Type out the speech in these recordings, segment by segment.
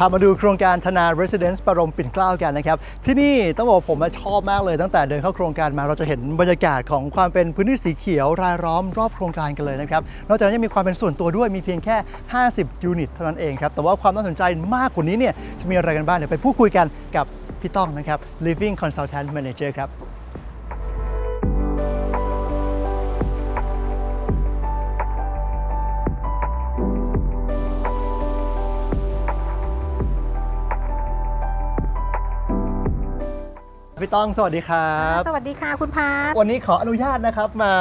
พามาดูโครงการธนา Residence ปรมปิ่นเกล้ากันนะครับ ที่นี่ต้องบอกว่าผมชอบมากเลย ตั้งแต่เดินเข้าโครงการมาเราจะเห็นบรรยากาศของความเป็นพื้นที่สีเขียวรายล้อมรอบโครงการกันเลยนะครับ นอกจากนั้นยังมีความเป็นส่วนตัวด้วยมีเพียงแค่ 50 ยูนิตเท่านั้นเองครับ แต่ว่าความน่าสนใจมากกว่านี้เนี่ยจะมีอะไรกันบ้างเดี๋ยวไปพูดคุยกันกับพี่ต้องนะครับ Living Consultant Manager ครับ พี่ต้องสวัสดีครับ สวัสดีค่ะคุณพาร์ท วันนี้ขออนุญาตนะครับมา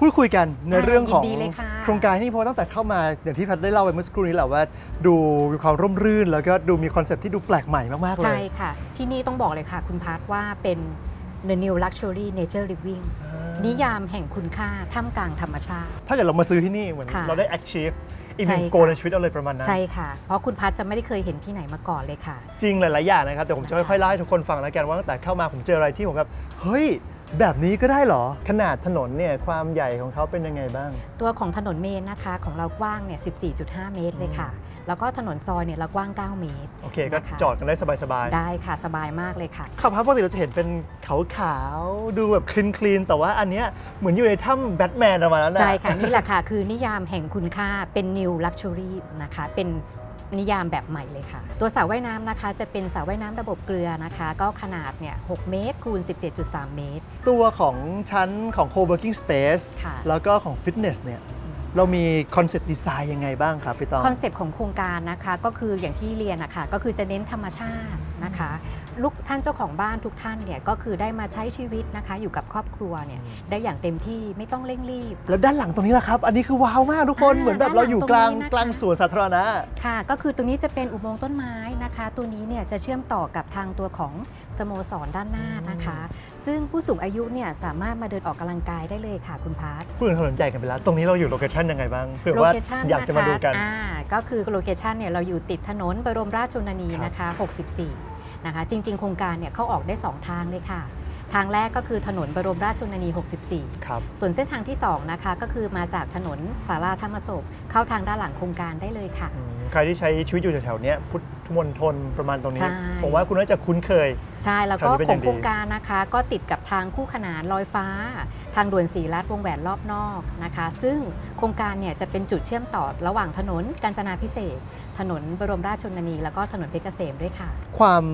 พูดคุยกันในเรื่องของยินดีเลยค่ะ โครงการนี้เพราะตั้งแต่เข้ามาอย่างที่พัดได้เล่าไปเมื่อสักครู่นี้แหละว่า ดูมีความร่มรื่น แล้วก็ดูมีคอนเซ็ปต์ที่ดูแปลกใหม่มากๆเลใช่ยค่ะ ที่นี่ต้องบอกเลยค่ะ คุณพาร์ทว่าเป็น the new luxury nature living นิยามแห่งคุณค่าท่ามกลางธรรมชาติ ถ้าเกิดเรามาซื้อที่นี่เหมือนค่ะเราได้ achieve อีกหนึ่งใช่ค่ะ โกในชีวิตเราเลยประมาณนั้น ใช่ค่ะ เพราะคุณพัทจะไม่ได้เคยเห็นที่ไหนมาก่อนเลยค่ะ จริงหลาย ๆ อย่างนะครับ แต่ผมจะค่อย ๆ เล่าให้ทุกคนฟังแล้วกันว่าตั้งแต่เข้ามาผมเจออะไรที่ผมแบบ เฮ้ย แบบนี้ก็ได้เหรอ ขนาดถนนเนี่ยความใหญ่ของเขาเป็นยังไงบ้าง ตัวของถนนเมนนะคะของเรากว้างเนี่ย 14.5 เมตรเลยค่ะ แล้วก็ถนนซอยเนี่ยเรากว้าง 9 เมตร โอเค ก็นะคะ จอดกันได้สบายๆได้ค่ะสบายมากเลยค่ะขับพาปกติเราจะเห็นเป็นขาวๆดูแบบคลีนคลีนๆแต่ว่าอันเนี้ยเหมือนอยู่ในถ้ำแบทแมนประมาณนั้นนะ ใช่ค่ะ นี่แหละค่ะ คือนิยามแห่งคุณค่าเป็น new luxury นะคะ เป็น นิยามแบบใหม่เลยค่ะ ตัวสระว่ายน้ำนะคะ จะเป็นสระว่ายน้ำระบบเกลือนะคะ ก็ขนาดเนี่ย6เมตรคูณ 17.3 เมตรตัวของชั้นของ co-working space ค่ะ แล้วก็ของฟิตเนสเนี่ย เรามีคอนเซ็ปต์ดีไซน์ยังไงบ้างครับพี่ตอง คอนเซปต์ของโครงการนะคะก็คืออย่างที่เรียนนะคะก็คือจะเน้นธรรมชาตินะคะลูกท่านเจ้าของบ้านทุกท่านเนี่ยก็คือได้มาใช้ชีวิตนะคะอยู่กับครอบครัวเนี่ยได้อย่างเต็มที่ไม่ต้องเร่งรีบ แล้วด้านหลังตรงนี้ล่ะครับ อันนี้คือว้าวมากทุกคนอ่าเหมือนแบบเราอยู่กลางด้านหลังตรงนี้นะคะ กลางสวนสาธารณะ ค่ะ ก็คือตรงนี้จะเป็นอุโมงค์ต้นไม้ นะคะตัวนี้เนี่ยจะเชื่อมต่อกับทางตัวของสโมสรด้านหน้านะคะ ซึ่งผู้สูงอายุเนี่ยสามารถมาเดินออกกำลังกายได้เลยค่ะคุณพาร์ทพูดถึงถนนใหญ่กันไปแล้ว ตรงนี้เราอยู่โลเคชั่นยังไงบ้างเผื่อว่า Location อยากจะมาดูกันคอ่าก็คือโลเคชันเนี่ยเราอยู่ติดถนนบรมราชชนนีครับนะคะ 64 นะคะ จริง ๆ โครงการเนี่ยเข้าออกได้ 2 ทางเลยค่ะทางแรกก็คือถนนบรมราชชนนี 64 ครับ ส่วนเส้นทางที่ 2 นะคะ ก็คือมาจากถนนสาราธรรมศพเข้าทางด้านหลังโครงการได้เลยค่ะอืมใครที่ใช้ชีวิตอยู่แถวๆเนี้ยพุทธ มณฑลประมาณตรงนี้ ใช่ ผมว่าคุณน่าจะคุ้นเคย ใช่แล้วก็แถวนี้เป็นขอองย่างดี โครงการนะคะ ก็ติดกับทางคู่ขนานลอยฟ้า ทางด่วนสีลัดวงแหวนรอบนอกนะคะ ซึ่งโครงการเนี่ยจะเป็นจุดเชื่อมต่อระหว่างถนนกาญจนาพิเศษกถนนบรมราชชนนี แล้วก็ถนนเพชรเกษมด้วยค่ะความ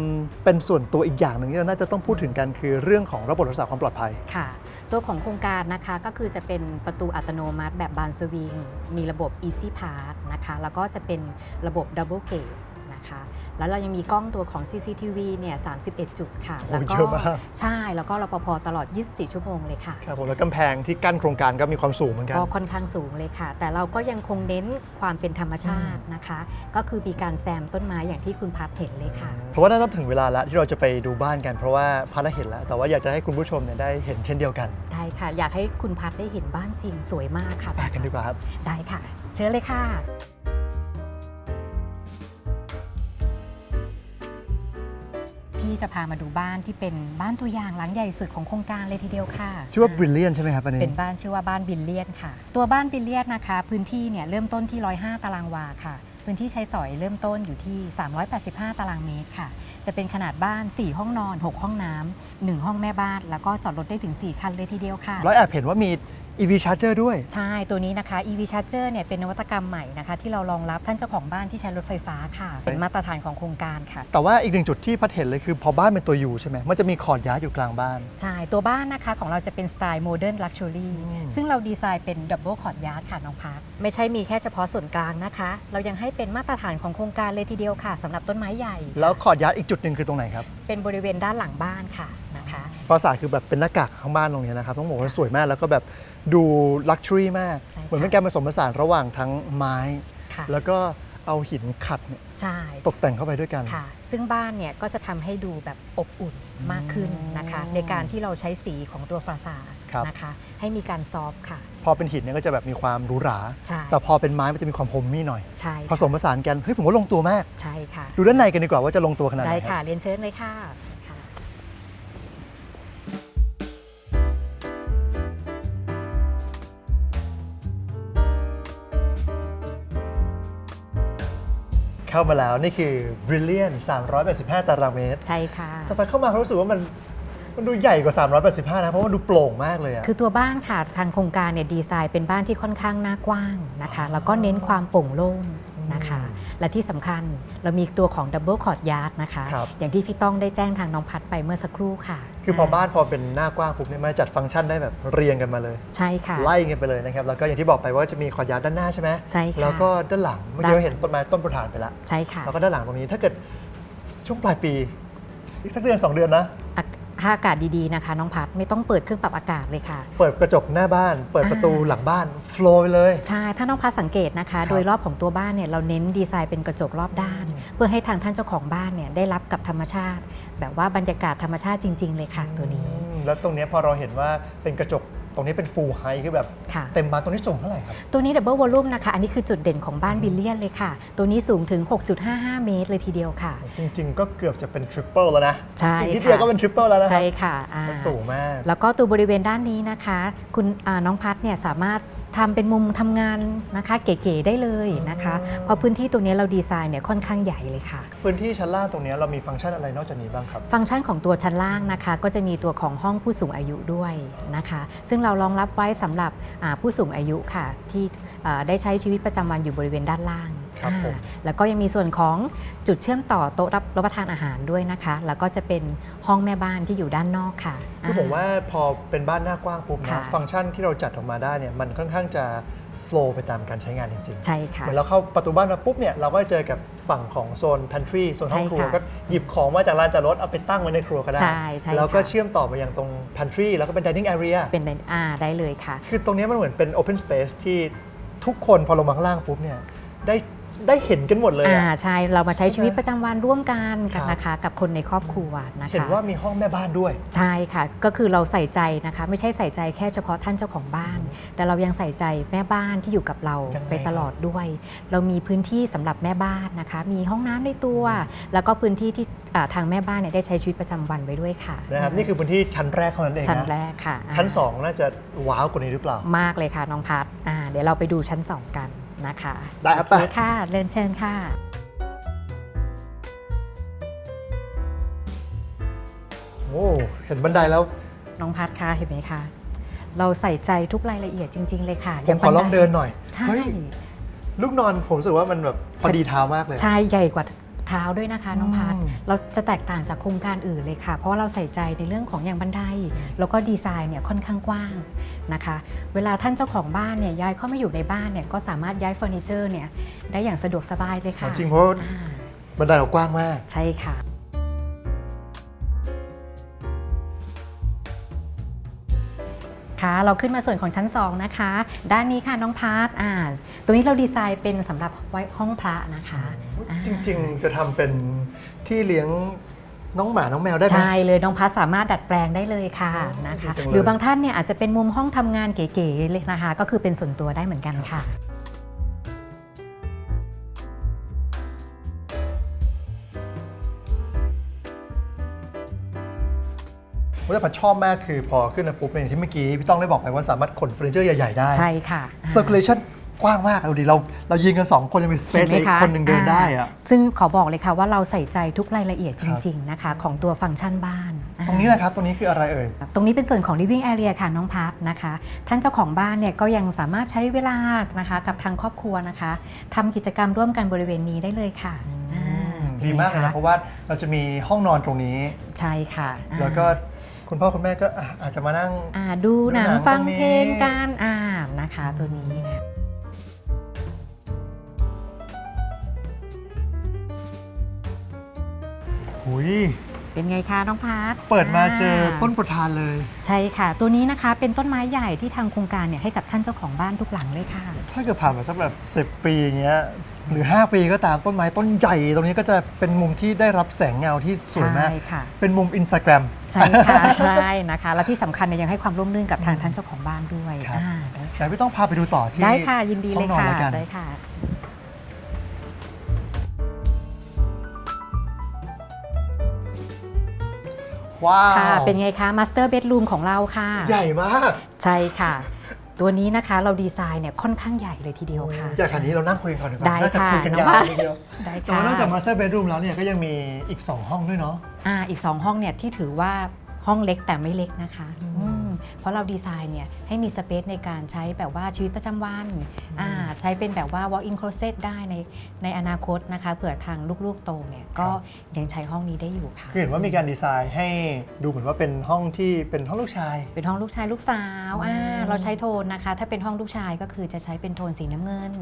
เป็นส่วนตัวอีกอย่างหนึ่งที่เราน่าจะต้องพูดถึงกันคือเรื่องของระบบรักษาความปลอดภัย ค่ะ ตัวของโครงการนะคะก็คือจะเป็นประตูอัตโนมัติแบบบานสวิง มีระบบ Easy Pass นะคะแล้วก็จะเป็นระบบ Double Gate นะคะ แล้วเรายังมีกล้องตัวของ CCTV เนี่ย 31 จุดค่ะ โอ้แล้วก็เยอะมาก ใช่ แล้วก็รปภตลอด 24 ชั่วโมงเลยค่ะ ครับผมแล้วกำแพงที่กั้นโครงการก็มีความสูงเหมือนกัน ก็ค่อนข้างสูงเลยค่ะ แต่เราก็ยังคงเน้นความเป็นธรรมชาตินะคะ ก็คือมีการแซมต้นไม้อย่างที่คุณพัดเห็นเลยค่ะ เพราะว่าน่าจะถึงเวลาแล้วที่เราจะไปดูบ้านกันเพราะว่าพัดได้เห็นแล้ว แต่ว่าอยากจะให้คุณผู้ชมเนี่ยได้เห็นเช่นเดียวกันได้ค่ะ อยากให้คุณพัดได้เห็นบ้านจริงสวยมากค่ะไปกันดีกว่าครับ ได้ค่ะ เชิญเลยค่ะ พี่จะพามาดูบ้านที่เป็นบ้านตัวอย่างหลังใหญ่สุดของโครงการเลยทีเดียวค่ะ ชื่อว่า Brilliant ใช่ไหมครับอันนี้ เป็นบ้านชื่อว่าบ้านบิลเลียนค่ะ ตัวบ้านบิลเลียนนะคะ พื้นที่เนี่ยเริ่มต้นที่ 105 ตารางวาค่ะ พื้นที่ใช้สอยเริ่มต้นอยู่ที่ 385 ตารางเมตรค่ะ จะเป็นขนาดบ้าน 4 ห้องนอน 6 ห้องน้ำ1ห้องแม่บ้าน แล้วก็จอดรถได้ถึง 4 คันเลยทีเดียวค่ะ ร้อยแอบเห็นว่ามี EV Charger ด้วย ใช่ตัวนี้นะคะ EV Charger เนี่ยเป็นนวัตกรรมใหม่นะคะที่เรารองรับท่านเจ้าของบ้านที่ใช้รถไฟฟ้าค่ะ เป็นมาตรฐานของโครงการค่ะ แต่ว่าอีกหนึ่งจุดที่พัดเห็นเลยคือพอบ้านเป็นตัวยูใช่ไหมมันจะมีคอร์ดยาร์ดอยู่กลางบ้าน ใช่ ตัวบ้านนะคะของเราจะเป็นสไตล์โมเดิร์นลักชัวรี่อืมซึ่งเราดีไซน์เป็นดับเบิลคอร์ดยาร์ดค่ะน้องพักไม่ใช่มีแค่เฉพาะส่วนกลางนะคะ เรายังให้เป็นมาตรฐานของโครงการเลยทีเดียวค่ะสำหรับต้นไม้ใหญ่ แล้วคอร์ดยาร์ดอีกจุดหนึ่งคือตรงไหนครับเป็นบริเวณด้านหลังบ้านค่ะนะคะภาษาคือแบบเป็นหน้ากากข้างบ้านตรงนี้นะครับต้องบอกว่าสวยมากแล้วก็แบบ ดูลักชัวรี่มาก ใช่ค่ะ เหมือนเป็นการผสมผสานระหว่างทั้งไม้ ค่ะแล้วก็เอาหินขัดเนี่ยใช่ ตกแต่งเข้าไปด้วยกัน ค่ะ ซึ่งบ้านเนี่ยก็จะทำให้ดูแบบอบอุ่นมากขึ้นนะคะ อืมในการที่เราใช้สีของตัวฟาซาดครับ นะคะ ให้มีการซอฟต์ค่ะ พอเป็นหินเนี่ยก็จะแบบมีความหรูหรา ใช่แต่พอเป็นไม้มันจะมีความโฮมมี่หน่อย ใช่ผสมผสานกันเฮ้ยผมว่าลงตัวมาก ใช่ค่ะ ดูด้านในกันดีกว่าว่าจะลงตัวขนาดไหนได้คค่ะรับเรียนเชิญเลยค่ะ เข้ามาแล้วนี่คือ Brilliant 385 ตารางเมตร ใช่ค่ะ แต่ไปเข้ามาเขารู้สึกว่ามันมันดูใหญ่กว่า 385 นะ เพราะว่าดูโปร่งมากเลยอะ คือตัวบ้านค่ะ ทางโครงการเนี่ยดีไซน์เป็นบ้านที่ค่อนข้างหน้ากว้างนะคะ แล้วก็เน้นความโปร่งโล่ง นะคะ และที่สำคัญเรามีตัวของ Double Court Yard นะคะครับอย่างที่พี่ต้องได้แจ้งทางน้องพัดไปเมื่อสักครู่ค่ะ คือพอบ้านพอเป็นหน้ากว้างปุ๊บเนี่ยมันจัดฟังก์ชันได้แบบเรียงกันมาเลย ใช่ค่ะ ไล่กันไปเลยนะครับ แล้วก็อย่างที่บอกไปว่าจะมีคอร์ดยาร์ดด้านหน้าใช่ไหมใช่ค่ะแล้วก็ด้านหลังเมื่อกี้เราเห็นต้นไม้ต้นประธานไปแล้วใช่ค่ะแล้วก็ด้านหลังตรงนี้ถ้าเกิดช่วงปลายปีอีกสักเดือนสองเดือนนะอะ ถ้าอากาศดีๆนะคะ น้องพัดไม่ต้องเปิดเครื่องปรับอากาศเลยค่ะ เปิดกระจกหน้าบ้าน เปิดประตูอ่าหลังบ้านโฟล์ไปเลย ใช่ ถ้าน้องพัดสังเกตนะคะครับโดยรอบของตัวบ้านเนี่ยเราเน้นดีไซน์เป็นกระจกรอบด้าน เพื่อให้ทางท่านเจ้าของบ้านเนี่ยได้รับกับธรรมชาติ แบบว่าบรรยากาศธรรมชาติจริง ๆ เลยค่ะตัวนี้อืมแล้วตรงเนี้ยพอเราเห็นว่าเป็นกระจก ตรงนี้เป็น full height คือแบบค่ะ เต็มบานตรงนี้สูงเท่าไหร่ครับ ตัวนี้ดับเบิลวอลลุ่มนะคะ อันนี้คือจุดเด่นของบ้านบิลเลียนเลยค่ะ ตัวนี้สูงถึง 6.55 เมตรเลยทีเดียวค่ะ จริงๆ ก็เกือบจะเป็น triple แล้วนะใช่อีกนิดค่ะเดียวก็เป็น triple แล้วนะครัใช่ค่ะอ่ามันสูงมาก แล้วก็ตัวบริเวณด้านนี้นะคะ คุณอ่าน้องพัดเนี่ยสามารถ ทำเป็นมุมทำงานนะคะเก๋ๆได้เลยนะคะ เพราะพื้นที่ตรงนี้เราดีไซน์เนี่ยค่อนข้างใหญ่เลยค่ะ พื้นที่ชั้นล่างตรงเนี้ยเรามีฟังก์ชันอะไรนอกจากนี้บ้างครับ ฟังก์ชันของตัวชั้นล่างนะคะ ก็จะมีตัวของห้องผู้สูงอายุด้วยนะคะ ซึ่งเรารองรับไว้สำหรับอ่าผู้สูงอายุค่ะ ที่อ่าได้ใช้ชีวิตประจำวันอยู่บริเวณด้านล่าง ครับผมอ่าแล้วก็ยังมีส่วนของจุดเชื่อมต่อโต๊ะรับรับประทานอาหารด้วยนะคะ แล้วก็จะเป็นห้องแม่บ้านที่อยู่ด้านนอกค่ะ คือผมว่าพอเป็นบ้านหน้ากว้างปุ๊บค่ะนะฟังก์ชันที่เราจัดออกมาได้เนี่ยมันค่อนข้างจะ flow ไปตามการใช้งานจริงๆ ใช่เหค่ะ มือนเราเข้าประตูบ้านมาปุ๊บเนี่ยเราก็จะเจอกับฝั่งของโซน pantry โซนห้องครัวใช่ค่ะก็หยิบของมาจากลานจอดรถเอาไปตั้งไว้ในครัวก็ได้ ใช่ใช่แล้วก็ค่ะ เชื่อมต่อไปยังตรง pantry แล้วก็เป็น dining area เป็นในอ่าได้เลยค่ะ คือตรงเนี้ยมันเหมือนเป็น open space ที่ทุกคนพอลงมาข้างล่างปุ๊บเนี่ยได้ ได้เห็นกันหมดเลยอ่าอะ ใช่เรามาใช้ใช่ไหมชีวิตประจำวันร่วมกันครับ นะคะกับคนในครอบครัวนะคะ เห็นว่ามีห้องแม่บ้านด้วย ใช่ค่ะ ก็คือเราใยใจนะคะ ไม่ใช่ใส่ใจแค่เฉพาะท่านเจ้าของบ้าน แต่เรายังใส่ใจแม่บ้านที่อยู่กับเรายังไงไปตลอดด้วย เรามีพื้นที่สำหรับแม่บ้านนะคะ มีห้องน้ำในตัว แล้วก็พื้นที่ที่อ่าทางแม่บ้านเนี่ยได้ใช้ชีวิตประจำวันไว้ด้วยค่ะนะครับนี่คือพื้นที่ชั้นแรกเท่านั้นเองชั้นนะแรกค่ะอ่าชั้น 2 น่าจะว้าวกว่านี้หรือเปล่า มากเลยค่ะน้องพัดอ่าเดี๋ยวเราไปดูชั้น 2 กัน นะคะได้ครับโอเคไป ค่ะเรียนเชิญค่ะ โอ้เห็นบันไดแล้ว น้องพัดคะเห็นไหมคะ เราใส่ใจทุกรายละเอียดจริง ๆ เลยค่ะผมขอลองเดินหน่อย ใช่ เฮ้ย ลูกนอนผมรู้สึกว่ามันแบบพอดีเท้ามากเลย ใช่ใหญ่กว่า เท้าด้วยนะคะน้องพัดอืมเราจะแตกต่างจากโครงการอื่นเลยค่ะ เพราะว่าเราใส่ใจในเรื่องของอย่างบันได แล้วก็ดีไซน์เนี่ยค่อนข้างกว้างนะคะ เวลาท่านเจ้าของบ้านเนี่ยย้ายเข้ามาอยู่ในบ้านเนี่ยก็สามารถย้ายเฟอร์นิเจอร์เนี่ยได้อย่างสะดวกสบายเลยค่ะจริงเพราะว่าอ่าบันไดเรากว้างมากใช่ค่ะ ค่ะ เราขึ้นมาส่วนของชั้น 2 นะคะ ด้านนี้ค่ะน้องพาร์ทอ่าตรงนี้เราดีไซน์เป็นสำหรับไว้ห้องพระนะคะอ่าจริงๆ จะทำเป็นที่เลี้ยงน้องหมา น้องแมวได้ไหมใช่เลยน้องพัสสามารถดัดแปลงได้เลยค่ะนะคะดีจังเลยหรือบางท่านเนี่ยอาจจะเป็นมุมห้องทำงานเก๋ๆเลยนะคะ ก็คือเป็นส่วนตัวได้เหมือนกันค่ะ ว่าแต่ผมชอบมากคือพอขึ้นมาปุ๊บเนี่ยอย่างที่เมื่อกี้พี่ต้องได้บอกไปว่าสามารถขนเฟอร์นิเจอร์ใหญ่ๆได้ใช่ค่ะ circulation กว้างมากเอาดิเราเรายืนกัน 2 คนยังมีสเปซเห็นไหมอีกคะคนหนึ่งเดินได้อะาซึ่งขอบอกเลยค่ะว่าเราใส่ใจทุกรายละเอียดคจรับ ริง ๆ นะคะ ของตัวฟังก์ชันบ้านตรงนี้แหละครับตรงนี้คืออะไรเอ่ย ตรงนี้เป็นส่วนของ living area ค่ะน้องพัทนะคะ ท่านเจ้าของบ้านเนี่ยก็ยังสามารถใช้เวลานะคะกับทางครอบครัวนะคะทำกิจกรรมร่วมกันบริเวณนี้ได้เลยค่ะอ่าดีมากเลยนะเพราะว่าเราจะมีห้องนอนตรงนี้ ใช่ค่ะอ่าแล้วก็ คุณพ่อคุณแม่ก็อะอาจจะมานั่ง อ่าดูหนังดูหนังฟังตรงนี้ เพลงกันอ่านะคะตัวนี้ หุย เป็นไงคะน้องพัทเปิดมาเจอต้นประธานเลย ใช่ค่ะ ตัวนี้นะคะเป็นต้นไม้ใหญ่ที่ทางโครงการเนี่ยให้กับท่านเจ้าของบ้านทุกหลังเลยค่ะ ถ้าเกิดผ่านมาสักแบบ10ปีอย่างเงี้ยหรือ 5 ปีก็ตามต้นไม้ต้นใหญ่ ตรงนี้ก็จะเป็นมุมที่ได้รับแสงเงาที่สวยมากใช่ค่ะเป็นมุมอินสตาแกรมใช่ค่ะ ใช่นะคะ และที่สำคัญเนี่ยยังให้ความร่วมรื่นกับทางท่านเจ้าของบ้านด้วยครับอ่าได้แต่ค่ะพี่ต้องพาไปดูต่อที่ได้ค่ะยินดีเลยห้องนอนค่ะแล้วกันได้ค่ะ ว้าวค่ะ เป็นไงคะมาสเตอร์เบดรูมของเราค่ะ ใหญ่มาก ใช่ค่ะ ตัวนี้นะคะเราดีไซน์เนี่ยค่อนข้างใหญ่เลยทีเดียวค่ะอยากขนาดนี้เรานั่งคุยกันก่อนดีกว่าได้น่าจะค่ะคุยกันน้องยาวพัดทีเดียวได้แต่ค่ะว่านอกจาก master bedroom แล้วเนี่ยก็ยังมีอีก 2 ห้องด้วยเนาะ อ่าอีก 2 ห้องเนี่ยที่ถือว่าห้องเล็กแต่ไม่เล็กนะคะอืมอืม เพราะเราดีไซน์เนี่ยให้มีสเปซในการใช้แบบว่าชีวิตประจำวันอ่าใช้เป็นแบบว่า walk-in closet ได้ในในอนาคตนะคะเผื่อทางลูกๆโตเนี่ยก็ยังใช้ห้องนี้ได้อยู่ค่ะ คือเห็นว่ามีการดีไซน์ให้ดูเหมือนว่าเป็นห้องที่เป็นห้องลูกชาย เป็นห้องลูกชายลูกสาวอืมอ่าเราใช้โทนนะคะ ถ้าเป็นห้องลูกชายก็คือจะใช้เป็นโทนสีน้ำเงิน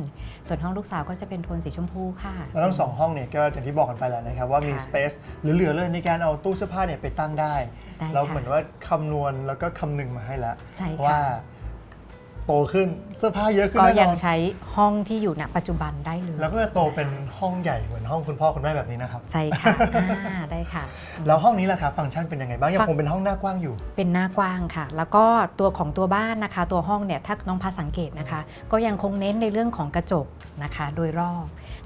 ส่วนห้องลูกสาวก็จะเป็นโทนสีชมพูค่ะ แล้วทั้งสองห้องเนี่ยก็อย่างที่บอกกันไปแล้วนะครับว่ามีค่ะ space เหลือๆเลยในการเอาตู้เสื้อผ้าเนี่ยไปตั้งได้ ได้เราค่ะ เหมือนว่าคำนวณแล้วก็คำนึงมาให้แล้วใช่ว่าค่ะโตขึ้นเสื้อผ้าเยอะขึ้นก็แน่นยังอนใช้ห้องที่อยู่ณปัจจุบันได้เลยแล้วก็จะโตเป็นห้องใหญ่เหมือนห้องคุณพ่อคุณแม่แบบนี้นะครับ ใช่ค่ะอ่าได้ค่ะ แล้วห้องนี้ล่ะครับฟังก์ชันเป็นยังไงบ้างยังฟังคงเป็นห้องหน้ากว้างอยู่ เป็นหน้ากว้างค่ะ แล้วก็ตัวของตัวบ้านนะคะ ตัวห้องเนี่ยถ้าน้องพาสังเกตนะคะ ก็ยังคงเน้นในเรื่องของกระจกนะคะ โดยรอบ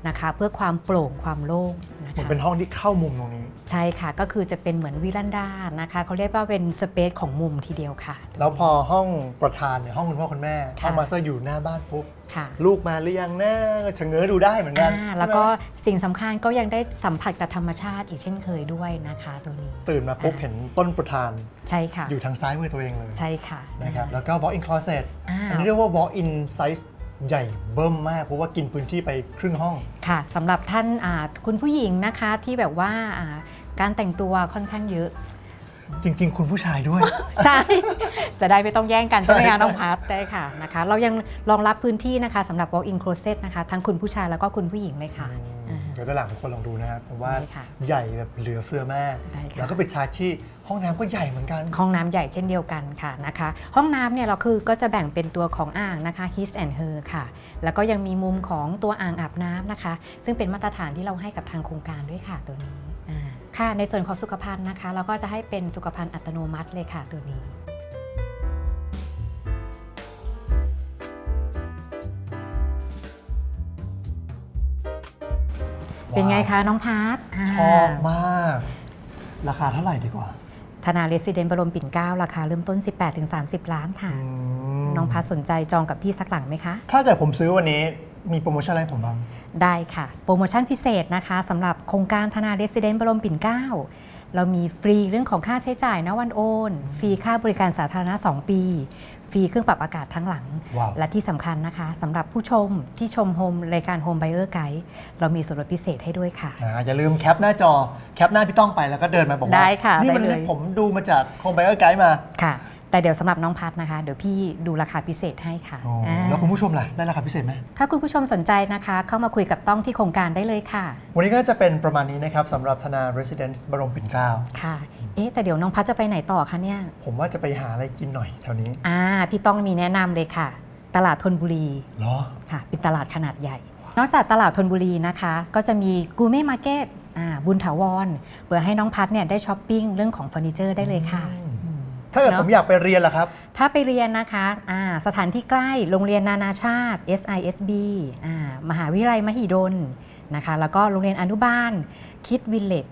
นะคะเพื่อความโปร่งความโล่งนะเหมือนคะเป็นห้องที่เข้ามุมตรงนี้ ใช่ค่ะก็คือจะเป็นเหมือนวิลันดานะคะเขาเรียกว่าเป็นสเปซของมุมทีเดียวค่ะ แล้วพอห้องประธานเนี่ยห้องคุณพ่อคุณแม่ค่ะห้องมาสเตอร์อยู่หน้าบ้านปุ๊บค่ะลูกมาหรือยังนะชะเง้อดูได้เหมือนกันอ่าใช่ไหมแล้วก็สิ่งสำคัญก็ยังได้สัมผัสกับธรรมชาติอีกเช่นเคยด้วยนะคะตัวนี้ตื่นมาปุ๊บอ่าเห็นต้นประธานใช่ค่ะอยู่ทางซ้ายมือตัวเองเลยใช่ค่ะนะครับแล้วก็ walk in closet อ่า อันนี้เรียกว่า walk in size ใหญ่เบิ่มมากเพราะว่ากินพื้นที่ไปครึ่งห้อง ค่ะสำหรับท่านอ่าคุณผู้หญิงนะคะที่แบบว่าอ่าการแต่งตัวค่อนข้างเยอะ จริง ๆ คุณผู้ชายด้วย ใช่ จะได้ไม่ต้องแย่งกันใช่ไหมใช่คะใช่น้องพัทได้ค่ะนะคะ เรายังรองรับพื้นที่นะคะสำหรับ walk-in closet นะคะ ทั้งคุณผู้ชายแล้วก็คุณผู้หญิงเลยค่ะอืมเดี๋ยวด้านหลังทุกคนลองดูนะครับผมว่าได้ค่ะใหญ่แบบเหลือเฟือมาก ได้ค่ะ แล้วก็ปิดท้ายที่ห้องน้ำก็ใหญ่เหมือนกัน ห้องน้ำใหญ่เช่นเดียวกันค่ะนะคะ ห้องน้ำเนี่ยเราคือก็จะแบ่งเป็นตัวของอ่างนะคะ his and her ค่ะ แล้วก็ยังมีมุมของตัวอ่างอาบน้ำนะคะ ซึ่งเป็นมาตรฐานที่เราให้กับทางโครงการด้วยค่ะตัวนี้อ่า ค่ะ ในส่วนของสุขภัณฑ์นะคะ เราก็จะให้เป็นสุขภัณฑ์อัตโนมัติเลยค่ะตัวนี้ เป็นไงคะน้องพัทชอบมาก ราคาเท่าไหร่ดีกว่า ธนาเรสซิเดนบรมปิ่นเกล้าราคาเริ่มต้น 18-30 ล้านค่ะม น้องพัทสนใจจองกับพี่สักหลังไหมคะ ถ้าเกิดผมซื้อวันนี้มีโปรโมชั่นอะไรให้ผมบ้าง ได้ค่ะ โปรโมชั่นพิเศษนะคะสำหรับโครงการธนาเรสซิเดนบรมปิ่นเกล้าเรามีฟรีเรื่องของค่าใช้จ่ายนะวันโอน ฟรีค่าบริการสาธารณะ 2 ปี ฟรีเครื่องปรับอากาศทั้งหลัง ว้าว และที่สำคัญนะคะสำหรับผู้ชมที่ชมโฮมรายการ Home Buyer Guide เรามีส่วนลดพิเศษให้ด้วยค่ะ อ่าอย่าลืมแคปหน้าจอแคปหน้าพี่ต้องไปแล้วก็เดินมาบอกว่าได้ค่ะนี่มันได้เลย ผมดูมาจากโคมไบเออร์ไกด์มา ค่ะ แต่เดี๋ยวสำหรับน้องพัทนะคะ เดี๋ยวพี่ดูราคาพิเศษให้ค่ะอ๋ออ่าแล้วคุณผู้ชมล่ะได้ราคาพิเศษไหม ถ้าคุณผู้ชมสนใจนะคะ เข้ามาคุยกับต้องที่โครงการได้เลยค่ะ วันนี้ก็จะเป็นประมาณนี้นะครับสำหรับธนา Residence บรมปิ่นเกล้าค่ะ เอ๊ะแต่เดี๋ยวน้องพัทจะไปไหนต่อคะเนี่ย ผมว่าจะไปหาอะไรกินหน่อยแถวนี้อ่า พี่ต้องมีแนะนำเลยค่ะ ตลาดธนบุรี เหรอ ค่ะเป็นตลาดขนาดใหญ่ นอกจากตลาดธนบุรีนะคะ ก็จะมีกูเม่มาร์เก็ตอ่าบุญถาวรเพื่อให้น้องพัทเนี่ยได้ช้อปปิ้งเรื่องของเฟอร์นิเจอร์ได้เลยค่ะ อืมอืม ถ้าเกิดเนอะ ผมอยากไปเรียนล่ะครับ ถ้าไปเรียนนะคะอ่าสถานที่ใกล้โรงเรียนนานาชาติ SISB อ่ามหาวิทยาลัยมหิดลนะคะ แล้วก็โรงเรียนอนุบาลคิดวิลเลจ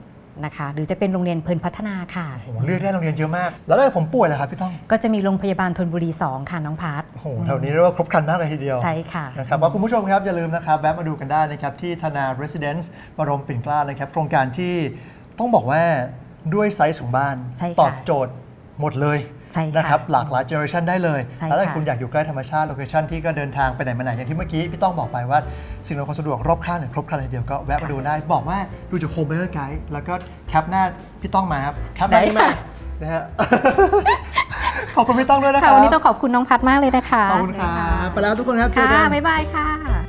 นะคะ หรือจะเป็นโรงเรียนเพลินพัฒนาค่ะ โอ้โหเลือกได้โรงเรียนเยอะมาก แล้วถ้าเกิดผมป่วยล่ะครับพี่ต้องก็จะมีโรงพยาบาลธนบุรี 2 ค่ะน้องพัทโอ้โหแถวนี้เรียกว่าครบครันมากเลยทีเดียว ใช่ค่ะ นะครับว่าคุณผู้ชมครับอย่าลืมนะครับแวะมาดูกันได้นะครับที่ธนา Residence บรมปิ่นเกล้านะครับ โครงการที่ต้องบอกว่าด้วยไซส์ของบ้าน ใช่ค่ะตอบโจทย์ หมดเลยใช่ค่ะนะครับหลากหลายเจเนอเรชันได้เลยใช่แล้วถ้าค่ะคุณอยากอยู่ใกล้ธรรมชาติโลเคชันที่ก็เดินทางไปไหนมาไหนอย่างที่เมื่อกี้พี่ต้องบอกไปว่าสิ่งอำนวยความสะดวกรอบข้างเนี่ยครบครันเลยทีเดียวก็แวะมาดูได้ บอกว่าดูจากโฮมเบอร์ไกด์แล้วก็แคปหน้าพี่ต้องมาครับแคปหน้าได้พี่มาค่ะ นะฮะ ขอบคุณพี่ต้องด้วยนะคค่ะรับวันนี้ต้องขอบคุณน้องพัทมากเลยนะคะขอบคุณครับไปแล้วทุกคนครับเจอค่ะกันบ๊ายบายค่ะ